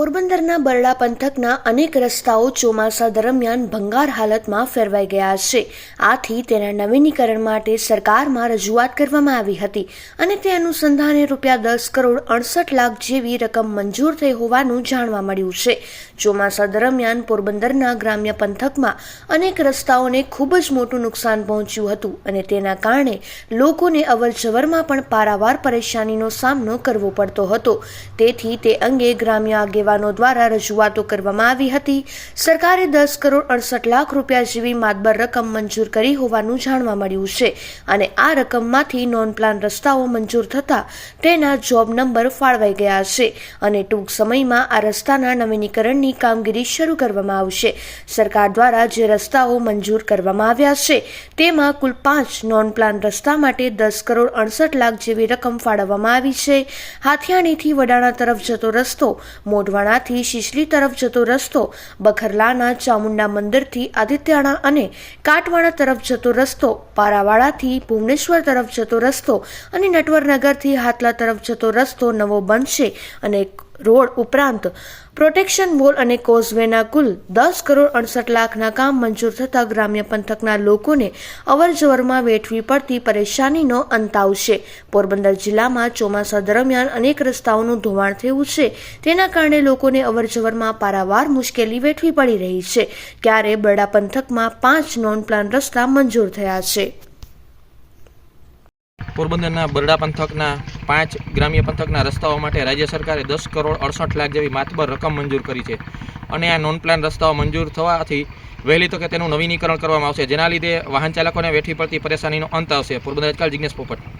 પોરબંદરના બરડા પંથકના અનેક રસ્તાઓ ચોમાસા દરમિયાન ભંગાર હાલતમાં ફેરવાઈ ગયા છે. આથી તેના નવીનીકરણ માટે સરકારમાં રજૂઆત કરવામાં આવી હતી અને તે અનુસંધાને રૂપિયા દસ કરોડ અડસઠ લાખ જેવી રકમ મંજૂર થઈ હોવાનું જાણવા મળ્યું છે. ચોમાસા દરમિયાન પોરબંદરના ગ્રામ્ય પંથકમાં અનેક રસ્તાઓને ખૂબ જ મોટું નુકસાન પહોંચ્યું હતું અને તેના કારણે લોકોને અવરજવરમાં પણ પારાવાર પરેશાનીનો સામનો કરવો પડતો હતો. તેથી તે અંગે ગ્રામ્ય આગેવાનો દ્વારા રજૂઆતો કરવામાં આવી હતી. સરકારે દસ કરોડ અડસઠ લાખ રૂપિયા જેવી માતબર રકમ મંજૂર કરી હોવાનું જાણવા મળ્યું છે અને આ રકમમાંથી નોન પ્લાન રસ્તાઓ મંજૂર થતા તેના જોબ નંબર ફાળવાઈ ગયા છે અને ટૂંક સમયમાં આ રસ્તાના નવીનીકરણની કામગીરી શરૂ કરવામાં આવશે. સરકાર દ્વારા જે રસ્તાઓ મંજૂર કરવામાં આવ્યા છે તેમાં કુલ પાંચ નોન પ્લાન રસ્તા માટે દસ કરોડ અડસઠ લાખ જેવી રકમ ફાળવવામાં આવી છે. હાથિયાણીથી વડાણા તરફ જતો રસ્તો મોઢવાણાથી શિશલી તરફ જતો રસ્તો, બખરલાના ચામુંડા મંદિરથી આદિત્યાણા અને કાટવાડા તરફ જતો રસ્તો પારાવાડાથી ભુવનેશ્વર તરફ જતો રસ્તો અને નટવરનગરથી હાથલા તરફ જતો રસ્તો નવો બનશે અને રોડ ઉપરાંત પ્રોટેક્શન વોલ અને કોઝવેના કુલ દસ કરોડ અડસઠ લાખના કામ મંજૂર થતા ગ્રામ્ય પંથકના લોકોને અવરજવરમાં વેઠવી પડતી પરેશાનીનો અંત આવશે. પોરબંદર જિલ્લામાં ચોમાસા દરમિયાન અનેક રસ્તાઓનું ધોવાણ થયું છે. તેના કારણે લોકોને અવરજવરમાં પારાવાર મુશ્કેલી વેઠવી પડી રહી છે. ત્યારે બરડા પંથકમાં પાંચ નોન પ્લાન રસ્તા મંજૂર થયા છે. પોરબંદરના બરડા પંથકના પાંચ ગ્રામ્ય પંથકના રસ્તાઓ માટે રાજ્ય સરકારે દસ કરોડ અડસઠ લાખ જેવી માતબર રકમ મંજૂર કરી છે. અને આ નોન પ્લાન રસ્તાઓ મંજૂર થવાથી વહેલી તકે તેનું નવીનીકરણ કરવામાં આવશે. જેના લીધે વાહન ચાલકોને વેઠી પડતી પરેશાનીનો અંત આવશે. પોરબંદર આજકાલ જિજ્ઞેશ પોપટ.